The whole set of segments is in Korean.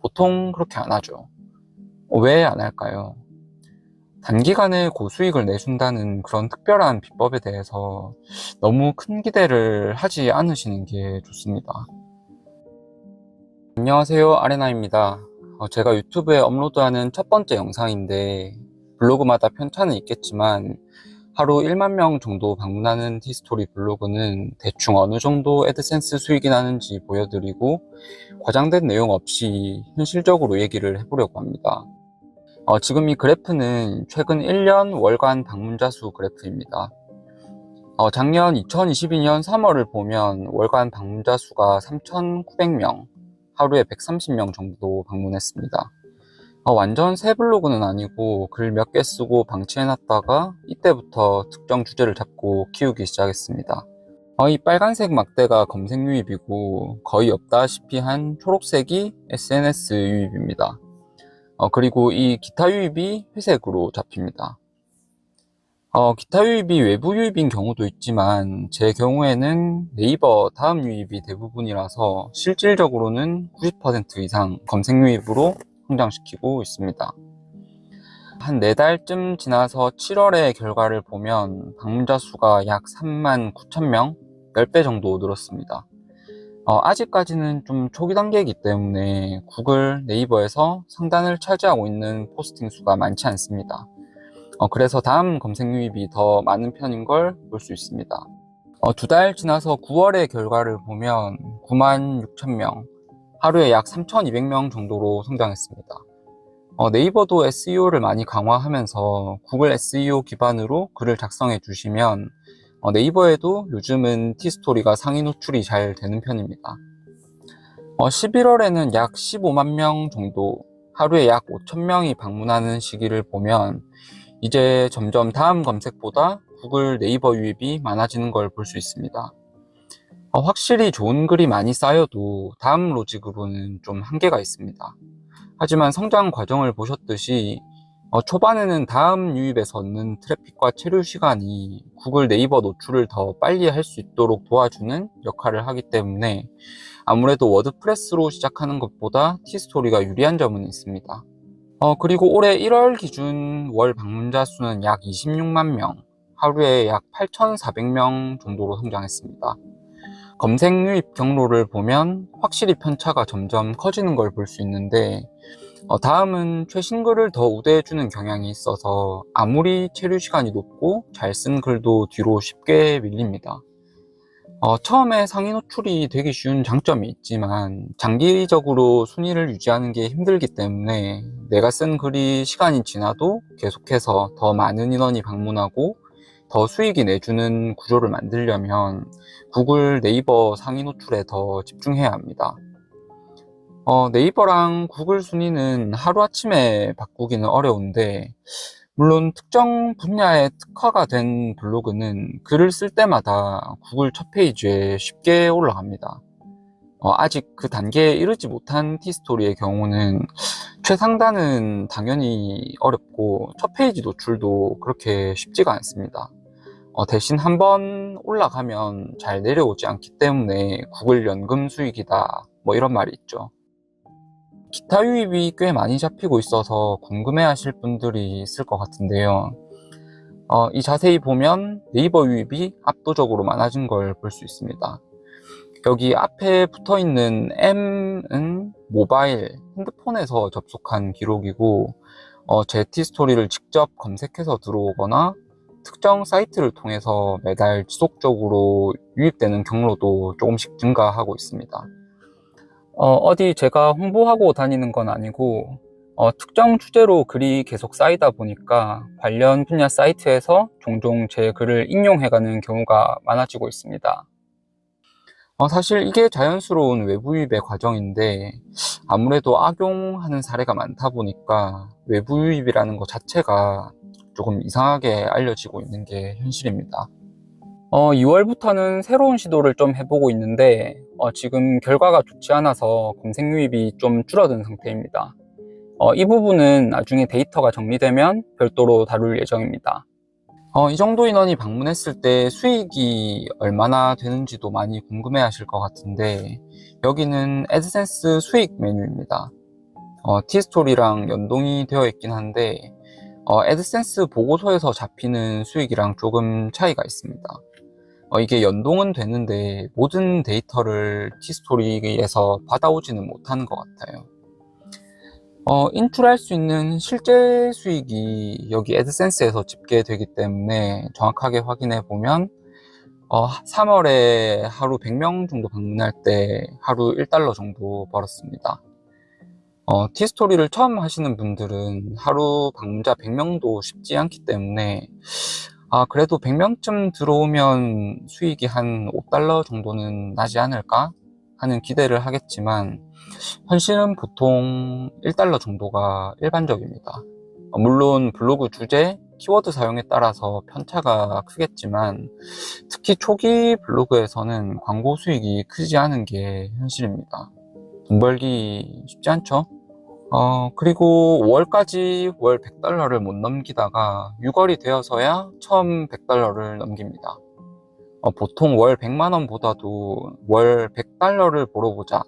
보통 그렇게 안 하죠. 왜 안 할까요? 단기간에 고수익을 내준다는 그런 특별한 비법에 대해서 너무 큰 기대를 하지 않으시는 게 좋습니다. 안녕하세요. 아레나입니다. 어, 제가 유튜브에 업로드하는 첫 번째 영상인데 블로그마다 편차는 있겠지만 하루 1만 명 정도 방문하는 티스토리 블로그는 대충 어느 정도 애드센스 수익이 나는지 보여드리고 과장된 내용 없이 현실적으로 얘기를 해보려고 합니다. 어, 지금 이 그래프는 최근 1년 월간 방문자 수 그래프입니다. 어, 작년 2022년 3월을 보면 월간 방문자 수가 3,900명, 하루에 130명 정도 방문했습니다. 어, 완전 새 블로그는 아니고 글 몇 개 쓰고 방치해놨다가 이때부터 특정 주제를 잡고 키우기 시작했습니다. 어, 이 빨간색 막대가 검색 유입이고 거의 없다시피 한 초록색이 SNS 유입입니다. 어, 그리고 이 기타 유입이 회색으로 잡힙니다. 어, 기타 유입이 외부 유입인 경우도 있지만 제 경우에는 네이버 다음 유입이 대부분이라서 실질적으로는 90% 이상 검색 유입으로 성장시키고 있습니다. 한 4달쯤 지나서 7월의 결과를 보면 방문자 수가 약 3만 9천 명, 10배 정도 늘었습니다. 어, 아직까지는 좀 초기 단계이기 때문에 구글, 네이버에서 상단을 차지하고 있는 포스팅 수가 많지 않습니다. 어, 그래서 다음 검색 유입이 더 많은 편인 걸 볼 수 있습니다. 어, 두 달 지나서 9월의 결과를 보면 9만 6천 명, 하루에 약 3,200명 정도로 성장했습니다. 어, 네이버도 SEO를 많이 강화하면서 구글 SEO 기반으로 글을 작성해 주시면 어, 네이버에도 요즘은 티스토리가 상위 노출이 잘 되는 편입니다. 어, 11월에는 약 15만 명 정도, 하루에 약 5천 명이 방문하는 시기를 보면 이제 점점 다음 검색보다 구글 네이버 유입이 많아지는 걸 볼 수 있습니다. 어, 확실히 좋은 글이 많이 쌓여도 다음 로직으로는 좀 한계가 있습니다. 하지만 성장 과정을 보셨듯이 어, 초반에는 다음 유입에서 얻는 트래픽과 체류 시간이 구글 네이버 노출을 더 빨리 할 수 있도록 도와주는 역할을 하기 때문에 아무래도 워드프레스로 시작하는 것보다 티스토리가 유리한 점은 있습니다. 어, 그리고 올해 1월 기준 월 방문자 수는 약 26만 명, 하루에 약 8,400명 정도로 성장했습니다. 검색 유입 경로를 보면 확실히 편차가 점점 커지는 걸 볼 수 있는데 어, 다음은 최신 글을 더 우대해주는 경향이 있어서 아무리 체류 시간이 높고 잘 쓴 글도 뒤로 쉽게 밀립니다. 어, 처음에 상위 노출이 되기 쉬운 장점이 있지만 장기적으로 순위를 유지하는 게 힘들기 때문에 내가 쓴 글이 시간이 지나도 계속해서 더 많은 인원이 방문하고 더 수익이 내주는 구조를 만들려면 구글 네이버 상위 노출에 더 집중해야 합니다. 어, 네이버랑 구글 순위는 하루아침에 바꾸기는 어려운데, 물론 특정 분야에 특화가 된 블로그는 글을 쓸 때마다 구글 첫 페이지에 쉽게 올라갑니다. 어, 아직 그 단계에 이르지 못한 티스토리의 경우는 최상단은 당연히 어렵고 첫 페이지 노출도 그렇게 쉽지가 않습니다. 어, 대신 한 번 올라가면 잘 내려오지 않기 때문에 구글 연금 수익이다 뭐 이런 말이 있죠. 기타 유입이 꽤 많이 잡히고 있어서 궁금해 하실 분들이 있을 것 같은데요. 어, 이 자세히 보면 네이버 유입이 압도적으로 많아진 걸 볼 수 있습니다. 여기 앞에 붙어 있는 M은 모바일, 핸드폰에서 접속한 기록이고, 어, 제티 스토리를 직접 검색해서 들어오거나 특정 사이트를 통해서 매달 지속적으로 유입되는 경로도 조금씩 증가하고 있습니다. 어, 디 제가 홍보하고 다니는 건 아니고 어, 특정 주제로 글이 계속 쌓이다 보니까 관련 분야 사이트에서 종종 제 글을 인용해가는 경우가 많아지고 있습니다. 어, 사실 이게 자연스러운 외부 유입의 과정인데 아무래도 악용하는 사례가 많다 보니까 외부 유입이라는 것 자체가 조금 이상하게 알려지고 있는 게 현실입니다. 어, 2월부터는 새로운 시도를 좀 해보고 있는데 어, 지금 결과가 좋지 않아서 검색 유입이 좀 줄어든 상태입니다. 어, 이 부분은 나중에 데이터가 정리되면 별도로 다룰 예정입니다. 어, 이 정도 인원이 방문했을 때 수익이 얼마나 되는지도 많이 궁금해 하실 것 같은데 여기는 애드센스 수익 메뉴입니다. 어, 티스토리랑 연동이 되어 있긴 한데 어, 애드센스 보고서에서 잡히는 수익이랑 조금 차이가 있습니다. 어, 이게 연동은 되는데 모든 데이터를 티스토리에서 받아오지는 못하는 것 같아요. 어, 인출할 수 있는 실제 수익이 여기 애드센스에서 집계되기 때문에 정확하게 확인해 보면 어, 3월에 하루 100명 정도 방문할 때 하루 1달러 정도 벌었습니다. 어, 티스토리를 처음 하시는 분들은 하루 방문자 100명도 쉽지 않기 때문에 아, 그래도 100명쯤 들어오면 수익이 한 5달러 정도는 나지 않을까 하는 기대를 하겠지만 현실은 보통 1달러 정도가 일반적입니다. 어, 물론 블로그 주제, 키워드 사용에 따라서 편차가 크겠지만 특히 초기 블로그에서는 광고 수익이 크지 않은 게 현실입니다. 돈 벌기 쉽지 않죠? 어, 그리고 5월까지 월 100달러를 못 넘기다가 6월이 되어서야 처음 100달러를 넘깁니다. 어, 보통 월 100만원보다도 월 100달러를 벌어보자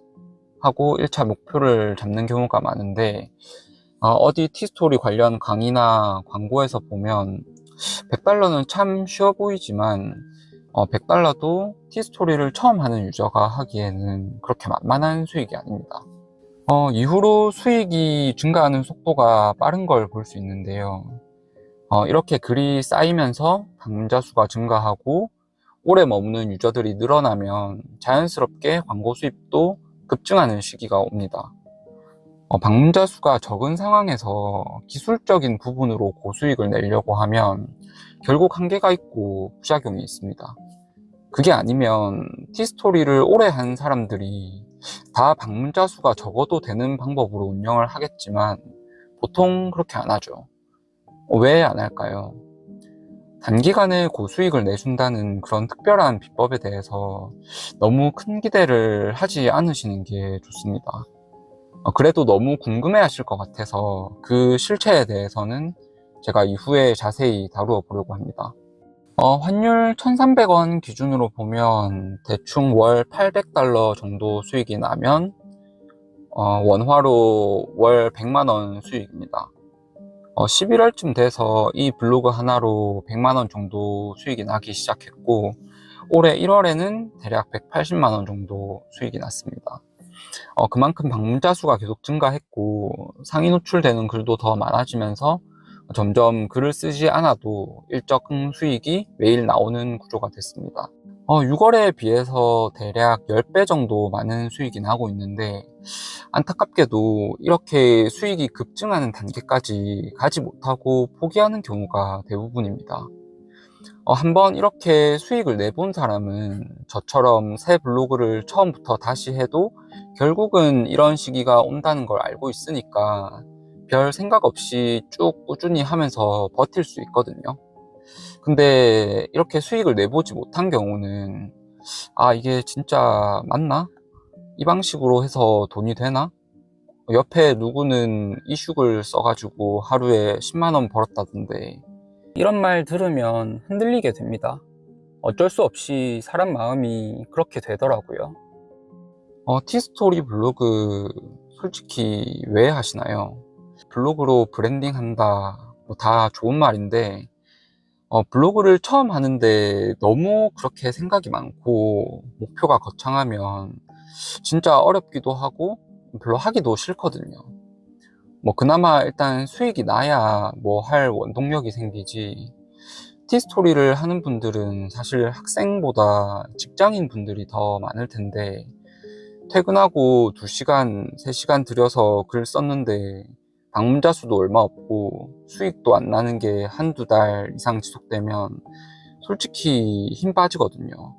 하고 1차 목표를 잡는 경우가 많은데, 어, 디 티스토리 관련 강의나 광고에서 보면 100달러는 참 쉬워 보이지만, 어, 100달러도 티스토리를 처음 하는 유저가 하기에는 그렇게 만만한 수익이 아닙니다. 어, 이후로 수익이 증가하는 속도가 빠른 걸 볼 수 있는데요. 어, 이렇게 글이 쌓이면서 방문자 수가 증가하고 오래 머무는 유저들이 늘어나면 자연스럽게 광고 수입도 급증하는 시기가 옵니다. 어, 방문자 수가 적은 상황에서 기술적인 부분으로 고수익을 내려고 하면 결국 한계가 있고 부작용이 있습니다. 그게 아니면 티스토리를 오래 한 사람들이 다 방문자 수가 적어도 되는 방법으로 운영을 하겠지만 보통 그렇게 안 하죠. 왜 안 할까요? 단기간에 고수익을 내준다는 그런 특별한 비법에 대해서 너무 큰 기대를 하지 않으시는 게 좋습니다. 어, 그래도 너무 궁금해 하실 것 같아서 그 실체에 대해서는 제가 이후에 자세히 다루어 보려고 합니다. 어, 환율 1,300원 기준으로 보면 대충 월 800달러 정도 수익이 나면 어, 원화로 월 100만원 수익입니다. 어, 11월쯤 돼서 이 블로그 하나로 100만원 정도 수익이 나기 시작했고 올해 1월에는 대략 180만원 정도 수익이 났습니다. 어, 그만큼 방문자 수가 계속 증가했고 상위 노출되는 글도 더 많아지면서 점점 글을 쓰지 않아도 일정 수익이 매일 나오는 구조가 됐습니다. 어, 6월에 비해서 대략 10배 정도 많은 수익이 나고 있는데 안타깝게도 이렇게 수익이 급증하는 단계까지 가지 못하고 포기하는 경우가 대부분입니다. 어, 한번 이렇게 수익을 내본 사람은 저처럼 새 블로그를 처음부터 다시 해도 결국은 이런 시기가 온다는 걸 알고 있으니까 별 생각 없이 쭉 꾸준히 하면서 버틸 수 있거든요. 근데 이렇게 수익을 내보지 못한 경우는 아, 이게 진짜 맞나? 이 방식으로 해서 돈이 되나? 옆에 누구는 이슈글 써가지고 하루에 10만원 벌었다던데 이런 말 들으면 흔들리게 됩니다. 어쩔 수 없이 사람 마음이 그렇게 되더라고요. 어, 티스토리 블로그 솔직히 왜 하시나요? 블로그로 브랜딩 한다. 뭐 다 좋은 말인데, 어, 블로그를 처음 하는데 너무 그렇게 생각이 많고, 목표가 거창하면 진짜 어렵기도 하고, 별로 하기도 싫거든요. 뭐, 그나마 일단 수익이 나야 뭐 할 원동력이 생기지. 티스토리를 하는 분들은 사실 학생보다 직장인 분들이 더 많을 텐데, 퇴근하고 2시간, 3시간 들여서 글 썼는데, 방문자 수도 얼마 없고 수익도 안 나는 게 한두 달 이상 지속되면 솔직히 힘 빠지거든요.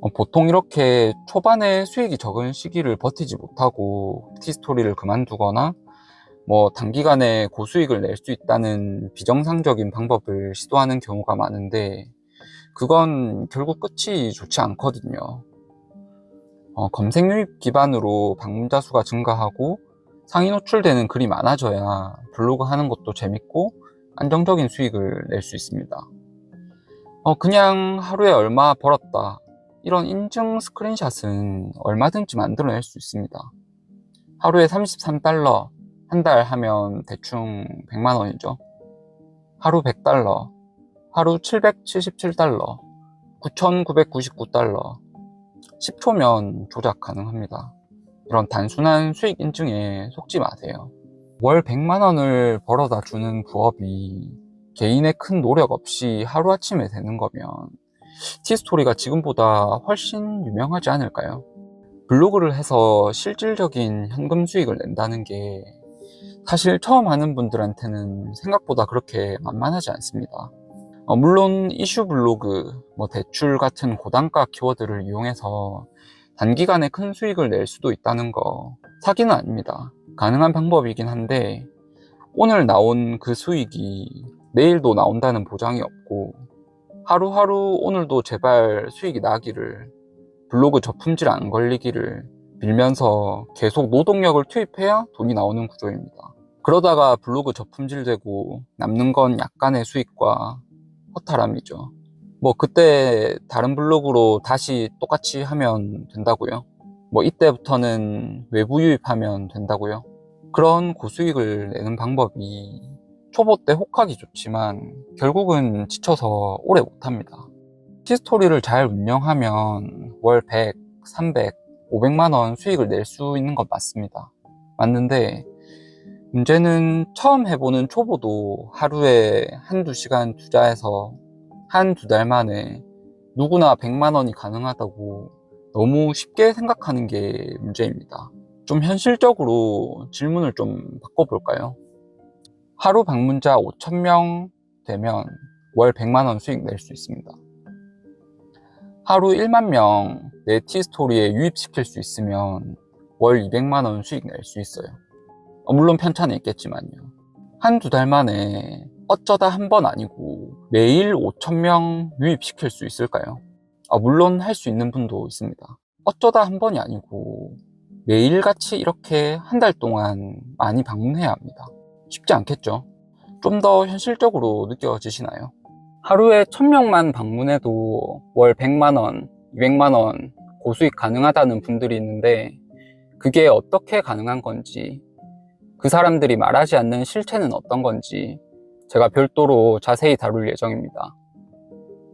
어, 보통 이렇게 초반에 수익이 적은 시기를 버티지 못하고 티스토리를 그만두거나 뭐 단기간에 고수익을 낼 수 있다는 비정상적인 방법을 시도하는 경우가 많은데 그건 결국 끝이 좋지 않거든요. 어, 검색 유입 기반으로 방문자 수가 증가하고 상위 노출되는 글이 많아져야 블로그 하는 것도 재밌고 안정적인 수익을 낼 수 있습니다. 어, 그냥 하루에 얼마 벌었다. 이런 인증 스크린샷은 얼마든지 만들어낼 수 있습니다. 하루에 33달러, 한 달 하면 대충 100만 원이죠. 하루 100달러, 하루 777달러, 9,999달러. 10초면 조작 가능합니다. 이런 단순한 수익 인증에 속지 마세요. 월 100만 원을 벌어다 주는 부업이 개인의 큰 노력 없이 하루아침에 되는 거면 티스토리가 지금보다 훨씬 유명하지 않을까요? 블로그를 해서 실질적인 현금 수익을 낸다는 게 사실 처음 하는 분들한테는 생각보다 그렇게 만만하지 않습니다. 어, 물론 이슈 블로그, 뭐 대출 같은 고단가 키워드를 이용해서 단기간에 큰 수익을 낼 수도 있다는 거 사기는 아닙니다. 가능한 방법이긴 한데 오늘 나온 그 수익이 내일도 나온다는 보장이 없고 하루하루 오늘도 제발 수익이 나기를 블로그 저품질 안 걸리기를 빌면서 계속 노동력을 투입해야 돈이 나오는 구조입니다. 그러다가 블로그 저품질 되고 남는 건 약간의 수익과 허탈함이죠. 뭐 그때 다른 블로그로 다시 똑같이 하면 된다고요? 뭐 이때부터는 외부 유입하면 된다고요? 그런 고수익을 내는 방법이 초보 때 혹하기 좋지만 결국은 지쳐서 오래 못합니다. 티스토리를 잘 운영하면 월 100, 300, 500만 원 수익을 낼 수 있는 건 맞습니다. 맞는데 문제는 처음 해보는 초보도 하루에 한두 시간 투자해서 한 두 달 만에 누구나 100만 원이 가능하다고 너무 쉽게 생각하는 게 문제입니다. 좀 현실적으로 질문을 좀 바꿔볼까요? 하루 방문자 5,000명 되면 월 100만 원 수익 낼 수 있습니다. 하루 1만 명 내 티스토리에 유입시킬 수 있으면 월 200만 원 수익 낼 수 있어요. 어, 물론 편차는 있겠지만요. 한 두 달 만에 어쩌다 한 번 아니고 매일 5,000명 유입시킬 수 있을까요? 아, 물론 할 수 있는 분도 있습니다. 어쩌다 한 번이 아니고 매일같이 이렇게 한 달 동안 많이 방문해야 합니다. 쉽지 않겠죠? 좀 더 현실적으로 느껴지시나요? 하루에 1000명만 방문해도 월 100만원, 200만원 고수익 가능하다는 분들이 있는데 그게 어떻게 가능한 건지 그 사람들이 말하지 않는 실체는 어떤 건지 제가 별도로 자세히 다룰 예정입니다.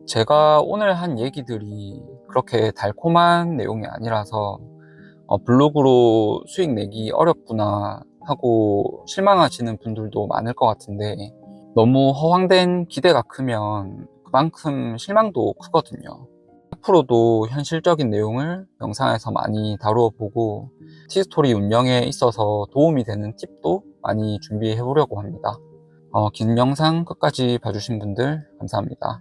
제가 오늘 한 얘기들이 그렇게 달콤한 내용이 아니라서 어, 블로그로 수익 내기 어렵구나 하고 실망하시는 분들도 많을 것 같은데 너무 허황된 기대가 크면 그만큼 실망도 크거든요. 앞으로도 현실적인 내용을 영상에서 많이 다루어 보고 티스토리 운영에 있어서 도움이 되는 팁도 많이 준비해 보려고 합니다. 어, 긴 영상 끝까지 봐주신 분들 감사합니다.